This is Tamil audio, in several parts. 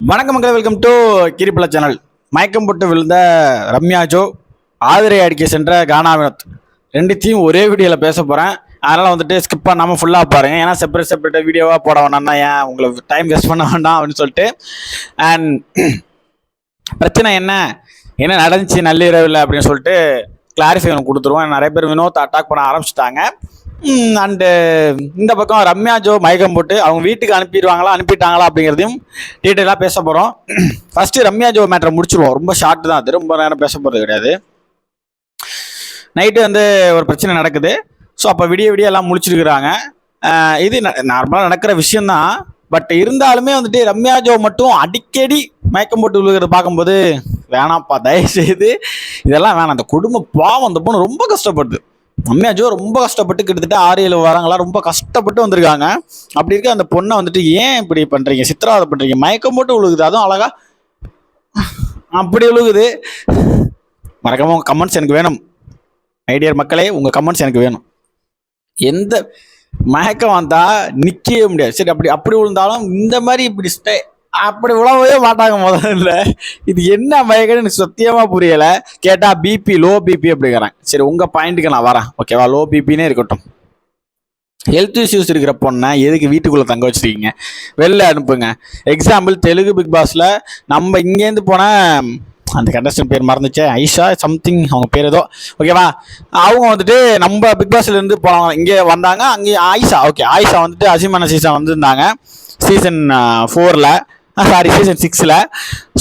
வணக்கம் மக்கள் வெல்கம் டு கிரிப்பல சேனல் மயக்கம் போட்டு விழுந்த ரம்யா ஜோ. ஆதிரை அடிக்க சென்ற கானா வினோத். ரெண்டுத்தையும் ஒரே வீடியோவில் பேச போகிறேன் அதனால் வந்துட்டு ஸ்கிப் பண்ணாமல் ஃபுல்லாக பாருங்க. ஏன்னா செப்பரேட் செப்பரேட்டாக வீடியோவாக போட வேணாம்னா ஏன் உங்களுக்கு டைம் வேஸ்ட் பண்ண வேண்டாம் அப்படின்னு சொல்லிட்டு. அண்ட் பிரச்சனை என்ன? என்ன நடந்துச்சு நள்ளிரவில் அப்படின்னு சொல்லிட்டு கிளாரிஃபை கொடுத்துருவோம். நிறைய பேர் வினோத் அட்டாக் பண்ண ஆரம்பிச்சிட்டாங்க. அண்டு uh, இந்த பக்கம் ரம்யா ஜோ மயக்கம் போட்டு அவங்க வீட்டுக்கு அனுப்பிடுவாங்களா அனுப்பிட்டாங்களா அப்படிங்கிறதையும் டீட்டெயிலாக பேச போகிறோம் ஃபஸ்ட்டு ரம்யா ஜோ மேட்டரை முடிச்சிருவோம். ரொம்ப ஷார்ட் தான் அது. ரொம்ப நேரம் பேச போகிறது கிடையாது. நைட்டு வந்து ஒரு பிரச்சனை நடக்குது. ஸோ அப்போ விடிய விடிய எல்லாம் முடிச்சிருக்கிறாங்க. இது நார்மலாக நடக்கிற விஷயந்தான் பட் இருந்தாலுமே வந்துட்டு ரம்யா ஜோ மட்டும் அடிக்கடி மயக்கம் போட்டு விழுகிறத பார்க்கும்போது வேணாம்ப்பா தயவு செய்து இதெல்லாம் வேணாம். அந்த குடும்ப பாவம். அந்த பொண்ணு ரொம்ப கஷ்டப்படுது. அம்மையாச்சோ ரொம்ப கஷ்டப்பட்டு கிட்டத்தட்ட ஆறு ஏழு வாரங்களா ரொம்ப கஷ்டப்பட்டு வந்திருக்காங்க. அப்படி இருக்க அந்த பொண்ணை வந்துட்டு ஏன் இப்படி பண்ணுறீங்க சித்திரவதை பண்ணுறீங்க மயக்கம் போட்டு விழுகுது அதுவும் அழகா. அப்படி விழுகுது மறக்காம உங்கள் கமெண்ட்ஸ் எனக்கு வேணும். ஐடியர் மக்களே உங்கள் கமெண்ட்ஸ் எனக்கு வேணும். எந்த மயக்கம் வந்தா நிற்கவே முடியாது. சரி அப்படி அப்படி விழுந்தாலும் இந்த மாதிரி இப்படி ஸ்டே அப்படி உழவே மாட்டாங்க முதல்ல. இது என்ன மயக்கம்னு எனக்கு சத்தியமாக புரியலை. கேட்டால் பிபி லோ பிபி அப்படிங்கிறேன் சரி உங்கள் பாயிண்ட்டுக்கு நான் வரேன். ஓகேவா லோ பிபினே இருக்கட்டும். ஹெல்த் இஷ்யூஸ் இருக்கிற பொண்ணை எதுக்கு வீட்டுக்குள்ளே தங்க வச்சுருக்கீங்க? வெளில அனுப்புங்க. எக்ஸாம்பிள் தெலுங்கு பிக் பாஸில் நம்ம இங்கேருந்து போனால் அந்த கண்டஸ்டன் பேர் மறந்துச்சே. ஐஷா சம்திங் அவங்க பேர் ஏதோ. ஓகேவா அவங்க வந்துட்டு நம்ம பிக் பாஸ்லேருந்து இருந்து இங்கே வந்தாங்க. அங்கே ஆயிஷா ஓகே ஆயிஷா வந்துட்டு அசிமான சீசன் வந்திருந்தாங்க. சீசன் ஃபோரில் சாரி சீசன் சிக்ஸில்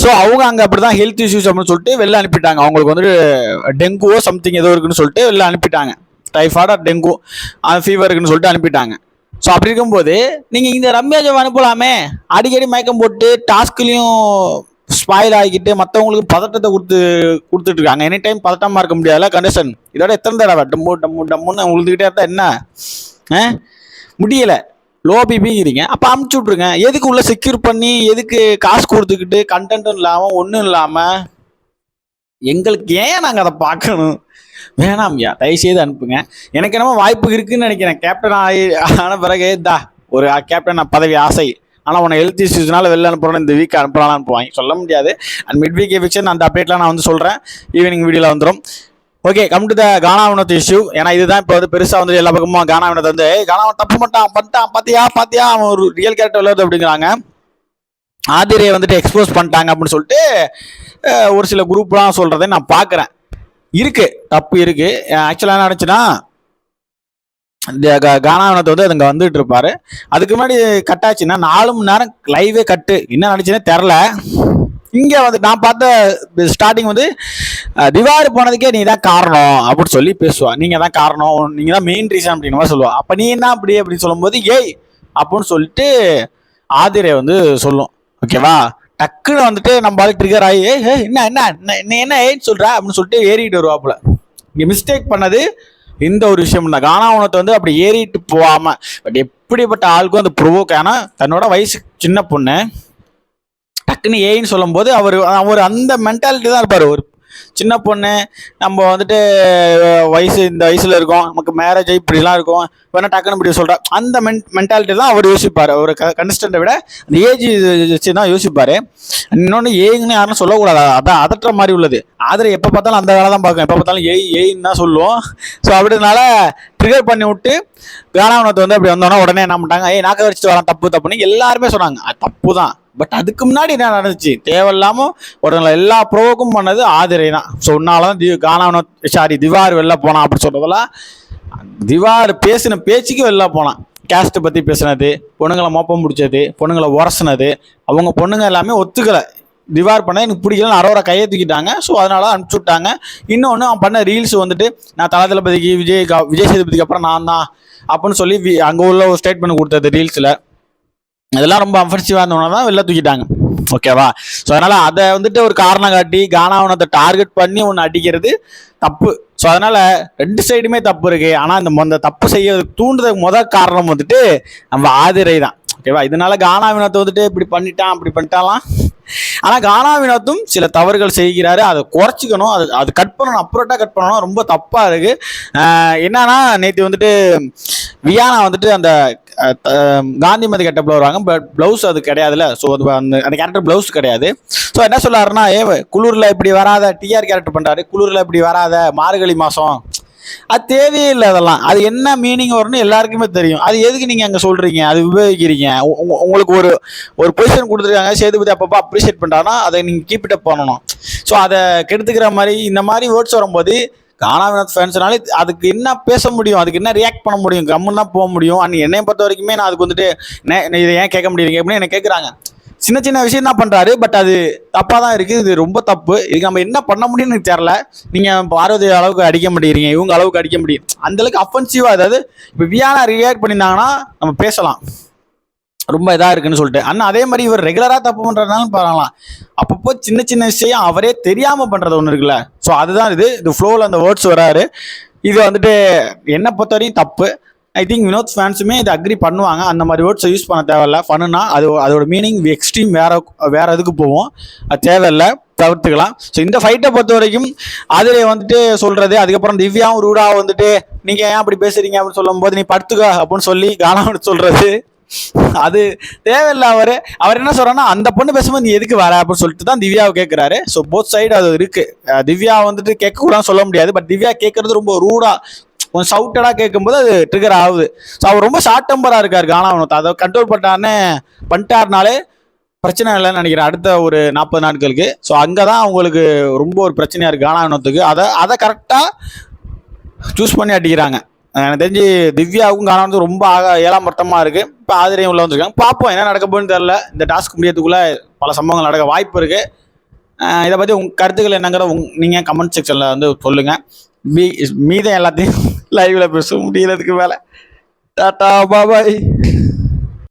ஸோ அவங்க அங்கே அப்படி தான் ஹெல்த் இஷ்யூஸ் அப்படின்னு சொல்லிட்டு வெளில அனுப்பிட்டாங்க. அவங்களுக்கு வந்துட்டு டெங்குவோ சம்திங் ஏதோ இருக்குன்னு சொல்லிட்டு வெளில அனுப்பிட்டாங்க. டைஃபாய்டு டெங்கு ஃபீவர் இருக்குன்னு சொல்லிட்டு அனுப்பிட்டாங்க. ஸோ அப்படி இருக்கும்போது நீங்கள் இந்த ரம்யாஜை அனுப்பலாமே? அடிக்கடி மயக்கம் போட்டு டாஸ்க்லேயும் ஸ்பாயில் ஆகிக்கிட்டு மற்றவங்களுக்கு பதட்டத்தை கொடுத்து கொடுத்துட்டு இருக்காங்க. எனி டைம் பதட்டமாக இருக்க முடியாதுல கண்டிஷன் இதோட எத்தனை தடவை? டம்மு டம்மு டம்முன்னு உழுதுகிட்டே இருந்தால் என்ன? ஆ முடியலை. லோ பிபிங்கிறீங்க அப்போ அமுச்சு விட்ருங்க எதுக்கு உள்ள செக்யூர் பண்ணி எதுக்கு காசு கொடுத்துக்கிட்டு கண்டென்ட்டும் இல்லாமல் ஒன்றும் இல்லாமல் எங்களுக்கு ஏன் நாங்கள் அதை பார்க்கணும்? வேணாம் ஐயா. தயவுசெய்து அனுப்புங்க. எனக்கு என்னமோ வாய்ப்பு இருக்குன்னு நினைக்கிறேன். கேப்டன் ஆகி ஆன பிறகு தா ஒரு கேப்டன் பதவி ஆசை. ஆனால் உன்னை ஹெல்த் இஷ்யூஸ்னால வெளில அனுப்புறோம் இந்த வீக் அனுப்பலாம் அனுப்புவாங்க சொல்ல முடியாது. அண்ட் மிட் வீக் எஃபிக்ஷன் அந்த அப்டேட்லாம் நான் வந்து சொல்கிறேன் ஈவினிங் வீடியோவில் வந்துடும் okay come to the Gana issue ஏன்னா இதுதான் இப்போ வந்து பெருசாக வந்து எல்லா பக்கமும் கானா வந்து "ஏய், தப்பு பண்ணிட்டான் பண்ணிட்டான் பாத்தியா பாத்தியா அவன் ஒரு ரியல் கேரக்டர் விளையாடுது அப்படிங்கிறாங்க. ஆதிரியை வந்துட்டு எக்ஸ்போஸ் பண்ணிட்டாங்க அப்படின்னு சொல்லிட்டு ஒரு சில குரூப்லாம் சொல்கிறதை நான் பார்க்குறேன். இருக்கு தப்பு இருக்கு. ஆக்சுவலாக என்ன நடந்துச்சுன்னா இந்த க- கானாவனத்தை வந்து அதுங்க வந்துட்டு இருப்பாரு. அதுக்கு முன்னாடி கட் ஆச்சுன்னா நாலு மணி நேரம் லைவே கட்டு. என்ன நடந்துச்சுன்னே தெரில இங்கே வந்து நான் பார்த்த ஸ்டார்டிங் வந்து திவாரி போனதுக்கே நீ தான் காரணம் அப்படின்னு சொல்லி பேசுவாள் நீங்கள் தான் காரணம் நீங்கள் தான் மெயின் ரீசன் அப்படின்னு மாதிரி சொல்லுவாள் அப்போ நீ என்ன அப்படி அப்படின்னு சொல்லும்போது ஏய் அப்படின்னு சொல்லிட்டு ஆதிரை வந்து சொல்லும். ஓகேவா டக்குன்னு வந்துட்டு நம்ம ஆளு ட்ரிகர் ஆகி "ஏய், ஏய், என்ன என்ன என்ன- என்ன ஏன்னு சொல்கிற அப்படின்னு சொல்லிட்டு ஏறிட்டு வருவாப்புல. இங்கே மிஸ்டேக் பண்ணது இந்த ஒரு விஷயம் தான். கானாவனத்தை வந்து அப்படி ஏறிட்டு போகாமல் பட் எப்படிப்பட்ட ஆளுக்கும் அந்த ப்ரொவோக் ஆனால் தன்னோட வயசு சின்ன பொண்ணு டக்குன்னு ஏன்னு சொல்லும்போது அவர் அவர் அந்த மென்டாலிட்டி தான் இருப்பார். ஒரு சின்ன பொண்ணு நம்ம வந்துட்டு வயசு இந்த வயசில் இருக்கோம் நமக்கு மேரேஜ் இப்படிலாம் இருக்கும் வேணா டக்குன்னு இப்படி சொல்கிறா அந்த மென் மென்டாலிட்டி தான் அவர் யோசிப்பார். ஒரு கண்டஸ்டண்ட்டை விட அந்த ஏஜ் வச்சு தான் யோசிப்பார். இன்னொன்று ஏங்கன்னு யாரும் சொல்லக்கூடாது. அதான் அதட்டுற மாதிரி உள்ளது. ஆதரை எப்போ பார்த்தாலும் அந்த வேலை தான் பார்க்கும். எப்போ பார்த்தாலும் ஏய் ஏய்ன்னு தான் சொல்லுவோம். ஸோ அப்படினால ட்ரிகர் பண்ணி விட்டு கானாவனத்தை வந்து அப்படி வந்தோன்னா உடனே என்ன பண்ணிட்டாங்க ஏய் நாக்க வச்சுட்டு வரலாம் தப்பு தப்புன்னு எல்லாருமே சொன்னாங்க. அது தப்பு தான். பட் அதுக்கு முன்னாடி என்ன நடந்துச்சு? தேவையில்லாம உடனே எல்லா ப்ரோவுக்கும் பண்ணது ஆதிரை தான். ஸோ உன்னால தான் தி கானாவனம் சாரி திவார் வெளில போனான் அப்படி சொல்றதெல்லாம் திவார் பேசின பேச்சுக்கு வெளில போனான். கேஸ்ட்டை பற்றி பேசுனது பொண்ணுங்களை மோப்பம் பிடிச்சது பொண்ணுங்களை உரசுனது அவங்க பொண்ணுங்க எல்லாமே ஒத்துக்கலை. திவார் பண்ண எனக்கு பிடிக்கலன்னு அரோரா கையை தூக்கிட்டாங்க. ஸோ அதனால அனுப்பிச்சு விட்டாங்க. இன்னொன்று அவன் பண்ண ரீல்ஸ் வந்துட்டு நான் தல தளபதிக்கு விஜய் கா- விஜய் சேதுபதிக்கு அப்புறம் நான் தான். அப்படின்னு சொல்லி வி- அங்கே உள்ள ஒரு ஸ்டேட்மெண்ட் கொடுத்தது ரீல்ஸில் இதெல்லாம் ரொம்ப அஃபென்சிவாக இருந்தவன தான் வெளில தூக்கிட்டாங்க. ஓகேவா ஸோ அதனால் அதை வந்துட்டு ஒரு காரணம் காட்டி கானாவனத்தை டார்கெட் பண்ணி ஒன்று அடிக்கிறது தப்பு. ஸோ அதனால் ரெண்டு சைடுமே தப்பு இருக்கு. ஆனால் இந்த அந்த தப்பு செய்ய தூண்டுறதுக்கு முதல் காரணம் வந்துட்டு நம்ம ஆதிரை தான். ஓகேவா இதனால கானா வினோத்தை வந்துட்டு இப்படி பண்ணிட்டான் அப்படி பண்ணிட்டாலாம் ஆனால் கானா வினோத்தும் சில தவறுகள் செய்கிறாரு. அதை குறைச்சிக்கணும். அது அது கட் பண்ணணும் அப்புறட்டா கட் பண்ணணும். ரொம்ப தப்பாக இருக்குது என்னன்னா நேற்று வந்துட்டு வியானா வந்துட்டு அந்த காந்திமதி கெட்டப்பில் வருவாங்க பட் ப்ளவுஸ் அது கிடையாதுல்ல. ஸோ அது அந்த அந்த கேரக்டர் ப்ளவுஸ் கிடையாது. ஸோ என்ன சொல்லாருன்னா ஏ குளிரில் இப்படி வராத டிஆர் கேரக்டர் பண்ணுறாரு குளிரில் இப்படி வராத மார்கழி மாதம் அது தேவையே இல்லை அதெல்லாம். அது என்ன மீனிங் வரும்னு எல்லாருக்குமே தெரியும். அது எதுக்கு நீங்கள் அங்கே சொல்கிறீங்க அது உபயோகிக்கிறீங்க உங்களுக்கு ஒரு ஒரு பொசிஷன் கொடுத்துருக்காங்க சேதுபதி அப்பப்போ அப்ரிஷியேட் பண்ணுறாங்கன்னா அதை நீங்கள் கீப் இட் அப் பண்ணணும். ஸோ அதை கெடுத்துக்கிற மாதிரி இந்த மாதிரி வேர்ட்ஸ் வரும்போது கானா வினோத் ஃபேன்ஸ்னாலே அதுக்கு என்ன பேச முடியும்? அதுக்கு என்ன ரியாக்ட் பண்ண முடியும்? கம்முன்னா போக முடியும். அண்ட் என்னை பொறுத்த வரைக்குமே நான் அதுக்கு வந்துட்டு இதை ஏன் கேட்க முடியுங்க அப்படின்னு என்ன கேட்குறாங்க சின்ன சின்ன விஷயம் தான் பண்ணுறாரு பட் அது தப்பாக தான் இருக்குது இது ரொம்ப தப்பு. இதுக்கு நம்ம என்ன பண்ண முடியும்னு எனக்கு தெரில நீங்கள் பார்வதி அளவுக்கு அடிக்க மாட்டேங்கிறீங்க. இவங்க அளவுக்கு அடிக்க முடியும். அந்தளவுக்கு அஃபென்சிவாக அதாவது இப்போ வியானா ரியாக்ட் பண்ணியிருந்தாங்கன்னா நம்ம பேசலாம். ரொம்ப இதாக இருக்குன்னு சொல்லிட்டு. அண்ணா அதே மாதிரி இவர் ரெகுலராக தப்பு பண்ணுறதுனாலும் பாருங்களாம் அப்பப்போ சின்ன சின்ன விஷயம் அவரே தெரியாமல் பண்ணுறது ஒன்று இருக்குல்ல. ஸோ அதுதான் இது. இது ஃப்ளோவில் அந்த வேர்ட்ஸ் வராரு. இது வந்துட்டு என்னை பொறுத்த வரையும் தப்பு. ஐ திங்க் வினோத் ஃபேன்ஸுமே இதை அக்ரி பண்ணுவாங்க. அந்த மாதிரி வேர்ட்ஸை யூஸ் பண்ண தேவையில்ல. ஃபன்னுனா அது அதோட மீனிங் எக்ஸ்ட்ரீம் வேற வேற இதுக்கு போவோம் அது தேவையில்லை. தவிர்த்துக்கலாம். ஸோ இந்த ஃபைட்டை பொறுத்த வரைக்கும் அதில் வந்துட்டு சொல்கிறது அதுக்கப்புறம் திவ்யாவும் ரூடாவும் வந்துட்டு நீங்கள் ஏன் அப்படி பேசுறீங்க? அப்படின்னு சொல்லும்போது நீ படுத்துக்க அப்படின்னு சொல்லி கானான்னு சொல்கிறது அது தேவையில்ல அவர் அவர் என்ன சொல்கிறான்னா அந்த பொண்ணு பேசும்போது நீ எதுக்கு வர அப்படின்னு சொல்லிட்டு தான் திவ்யாவை கேட்குறாரு ஸோ போத் சைடு அது இருக்குது திவ்யா வந்துட்டு கேட்கக்கூடாதுன்னு சொல்ல முடியாது. பட் திவ்யா கேட்குறது ரொம்ப ரூடாக கொஞ்சம் சவுட்டடாக கேட்கும்போது அது ட்ரிகர் ஆகுது. ஸோ அவர் ரொம்ப ஷார்ட் டெம்பராக இருக்கார் கானாவனத்தை அதை கண்ட்ரோல் பண்ணானே பண்ணிட்டாருனாலே பிரச்சனை இல்லைன்னு நினைக்கிறேன் அடுத்த ஒரு நாற்பது நாட்களுக்கு. ஸோ அங்கே தான் அவங்களுக்கு ரொம்ப ஒரு பிரச்சனையாக இருக்குது கானாவனத்துக்கு அதை அதை கரெக்டாக சூஸ் பண்ணி அடிக்கிறாங்க. எனக்கு தெரிஞ்சு திவ்யாவுக்கும் வந்து ரொம்ப ஆக ஏழாம் மட்டமாக இருக்குது இப்போ ஆதிரியும் உள்ள வந்திருக்காங்க. பார்ப்போம் என்ன நடக்க போகுதுன்னு தெரில இந்த டாஸ்க் முடியறதுக்குள்ளே பல சம்பவங்கள் நடக்க வாய்ப்பு இருக்குது இதை பற்றி உங்கள் கருத்துக்கள் என்னங்கிற உங் நீங்கள் கமெண்ட் செக்ஷனில் வந்து சொல்லுங்கள் மீ மீதம் எல்லாத்தையும் லைவில் பேச முடியறதுக்கு மேலே. டாட்டா பாபாய்